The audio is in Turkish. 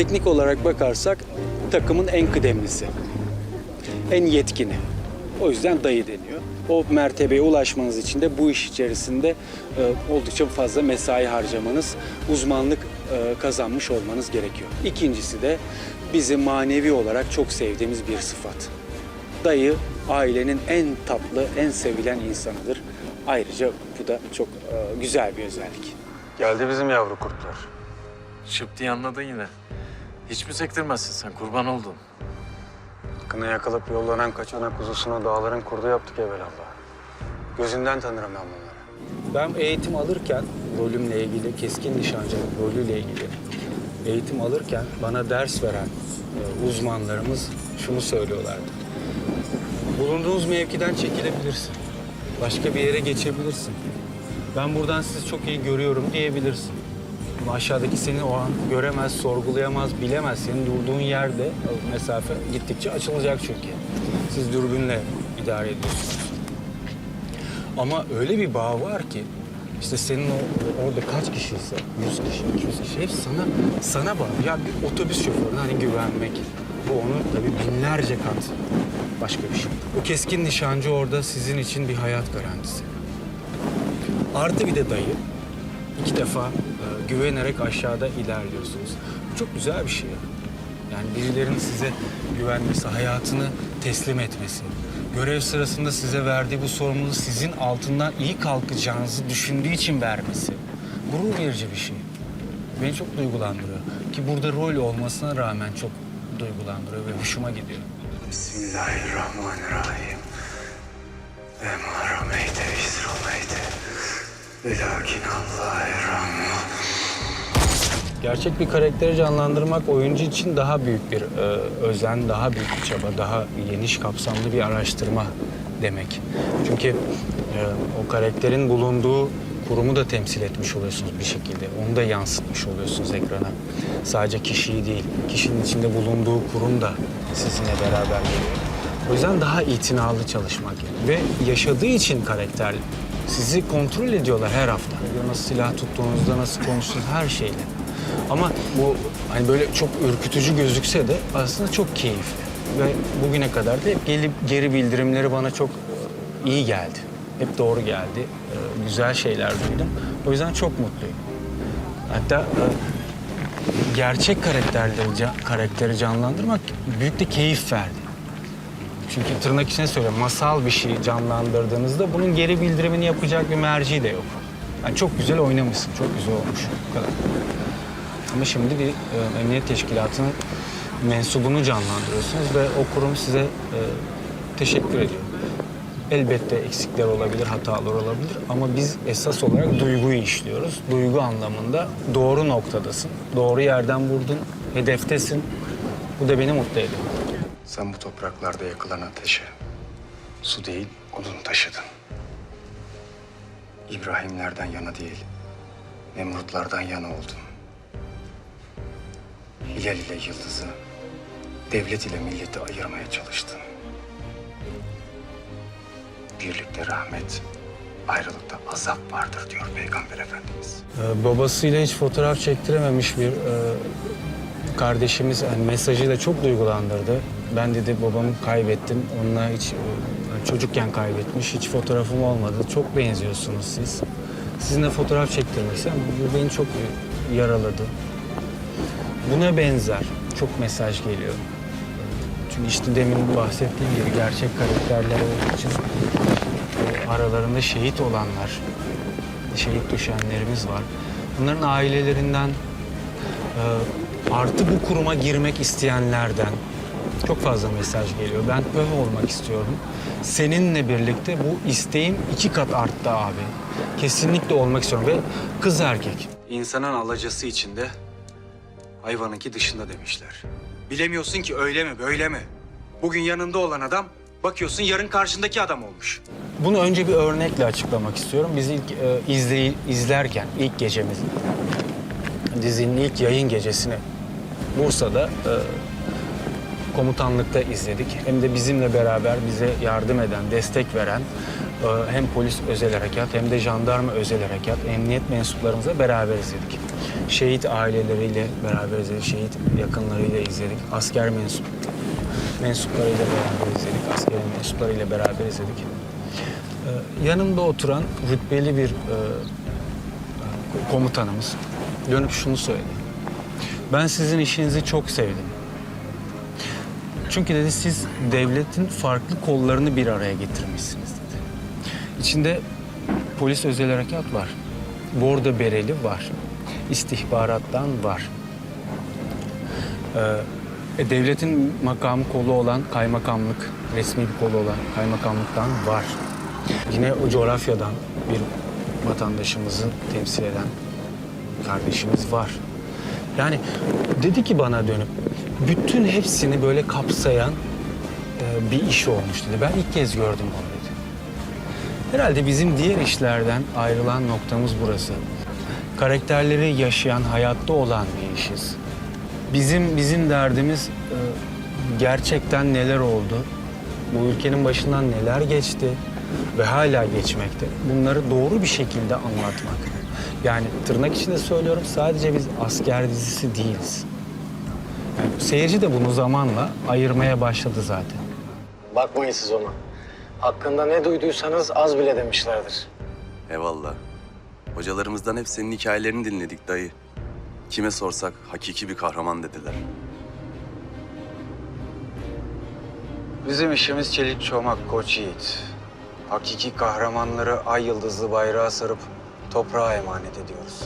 teknik olarak bakarsak takımın en kıdemlisi, en yetkini. O yüzden dayı deniyor. O mertebeye ulaşmanız için de bu iş içerisinde e, oldukça fazla mesai harcamanız, uzmanlık e, kazanmış olmanız gerekiyor. İkincisi de bizi manevi olarak çok sevdiğimiz bir sıfat. Dayı ailenin en tatlı, en sevilen insanıdır. Ayrıca bu da çok e, güzel bir özellik. Geldi bizim yavru kurtlar. Şıp diye anladın yine. Hiç mi sektirmezsin sen? Kurban oldun. Kına yakalıp yollanan kaçana kuzusuna dağların kurdu yaptık evvelallah. Gözünden tanırım ben bunları. Ben eğitim alırken rolümle ilgili, keskin nişancılık rolüyle ilgili eğitim alırken bana ders veren e, uzmanlarımız şunu söylüyorlardı. Bulunduğunuz mevkiden çekilebilirsin. Başka bir yere geçebilirsin. Ben buradan sizi çok iyi görüyorum diyebilirsin. Ama aşağıdaki seni o an göremez, sorgulayamaz, bilemez. Senin durduğun yerde mesafe gittikçe açılacak çünkü. Siz dürbünle idare ediyorsunuz. Ama öyle bir bağ var ki işte senin o, orada kaç kişiyse, 100 kişi, 200 kişi hep sana sana bağlı. Ya bir otobüs şoförüne hani güvenmek. Bu onun tabii binlerce kat başka bir şey. O keskin nişancı orada sizin için bir hayat garantisi. Artı bir de dayı. İki defa e, güvenerek aşağıda ilerliyorsunuz. Bu çok güzel bir şey. Yani birilerinin size güvenmesi, hayatını teslim etmesi, görev sırasında size verdiği bu sorumluluğu sizin altından iyi kalkacağınızı düşündüğü için vermesi. Gurur verici bir şey. Beni çok duygulandırıyor. Ki burada rol olmasına rağmen çok duygulandırıyor ve hoşuma gidiyor. Bismillahirrahmanirrahim. Ve Velakin. Gerçek bir karakteri canlandırmak oyuncu için daha büyük bir e, özen, daha büyük bir çaba, daha geniş kapsamlı bir araştırma demek. Çünkü e, o karakterin bulunduğu kurumu da temsil etmiş oluyorsunuz bir şekilde. Onu da yansıtmış oluyorsunuz ekrana. Sadece kişiyi değil, kişinin içinde bulunduğu kurum da sizinle beraber geliyor. O yüzden daha itinalı çalışmak ve yaşadığı için karakter sizi kontrol ediyorlar her hafta. Nasıl silah tuttuğunuzda, nasıl konuştuğunuz her şeyle. Ama bu hani böyle çok ürkütücü gözükse de aslında çok keyifli. Ve bugüne kadar da hep gelip geri bildirimleri bana çok e, iyi geldi. Hep doğru geldi. E, Güzel şeyler duydum. O yüzden çok mutluyum. Hatta e, gerçek karakterleri, karakteri canlandırmak büyük de keyif verdi. Çünkü tırnak içine söylüyorum, masal bir şey canlandırdığınızda bunun geri bildirimini yapacak bir merci de yok. Yani çok güzel oynamışsın, çok güzel olmuş. Bu kadar. Ama şimdi bir e, emniyet teşkilatının mensubunu canlandırıyorsunuz ve o kurum size e, teşekkür ediyor. Elbette eksikler olabilir, hatalar olabilir ama biz esas olarak duyguyu işliyoruz. Duygu anlamında doğru noktadasın, doğru yerden vurdun, hedeftesin. Bu da beni mutlu ediyor. Sen bu topraklarda yakılan ateşe su değil odun taşıdın. İbrahimlerden yana değil, Nemrutlardan yana oldun. Hilal ile yıldızı, devlet ile milleti ayırmaya çalıştın. Birlikte rahmet, ayrılıkta azap vardır diyor Peygamber Efendimiz. Ee, babasıyla hiç fotoğraf çektirememiş bir e, kardeşimiz yani mesajıyla çok duygulandırdı. Ben dedi babamı kaybettim. Onunla hiç e, çocukken kaybetmiş. Hiç fotoğrafım olmadı. Çok benziyorsunuz siz. Sizinle fotoğraf çektirmek. Bu beni çok yaraladı. Buna benzer çok mesaj geliyor. Çünkü işte demin bahsettiğim gibi gerçek karakterler olduğu için e, aralarında şehit olanlar, şehit düşenlerimiz var. Bunların ailelerinden e, artı bu kuruma girmek isteyenlerden çok fazla mesaj geliyor. Ben PÖH olmak istiyorum. Seninle birlikte bu isteğim iki kat arttı abi. Kesinlikle olmak istiyorum ve kız erkek. İnsanın alacası içinde, hayvanınki dışında demişler. Bilemiyorsun ki öyle mi böyle mi? Bugün yanında olan adam bakıyorsun yarın karşındaki adam olmuş. Bunu önce bir örnekle açıklamak istiyorum. Biz ilk e, izley izlerken ilk gecemiz dizinin ilk yayın gecesini Bursa'da e, komutanlıkta izledik. Hem de bizimle beraber bize yardım eden, destek veren e, hem polis özel harekat hem de jandarma özel harekat, emniyet mensuplarımızla beraber izledik. Şehit aileleriyle beraber izledik, şehit yakınlarıyla izledik. Asker mensup mensuplarıyla beraber izledik, asker mensuplarıyla beraber izledik. Ee, yanımda oturan rütbeli bir e, komutanımız dönüp şunu söyledi. Ben sizin işinizi çok sevdim. Çünkü dedi siz devletin farklı kollarını bir araya getirmişsiniz dedi. İçinde polis özel harekat var. Bordo bereli var. istihbarattan var. Ee, e, devletin makamı kolu olan kaymakamlık, resmi bir kolu olan kaymakamlıktan var. Yine o coğrafyadan bir vatandaşımızı temsil eden kardeşimiz var. Yani dedi ki bana dönüp bütün hepsini böyle kapsayan e, bir iş olmuş dedi. Ben ilk kez gördüm onu dedi. Herhalde bizim diğer işlerden ayrılan noktamız burası. Karakterleri yaşayan, hayatta olan bir işiz. Bizim bizim derdimiz e, gerçekten neler oldu? Bu ülkenin başından neler geçti ve hala geçmekte. Bunları doğru bir şekilde anlatmak. Yani tırnak içinde söylüyorum sadece biz asker dizisi değiliz. Yani seyirci de bunu zamanla ayırmaya başladı zaten. Bakmayın siz ona. Hakkında ne duyduysanız az bile demişlerdir. Eyvallah. Hocalarımızdan hep senin hikayelerini dinledik dayı. Kime sorsak hakiki bir kahraman dediler. Bizim işimiz çelik çomak koç yiğit. Hakiki kahramanları ay yıldızlı bayrağa sarıp toprağa emanet ediyoruz.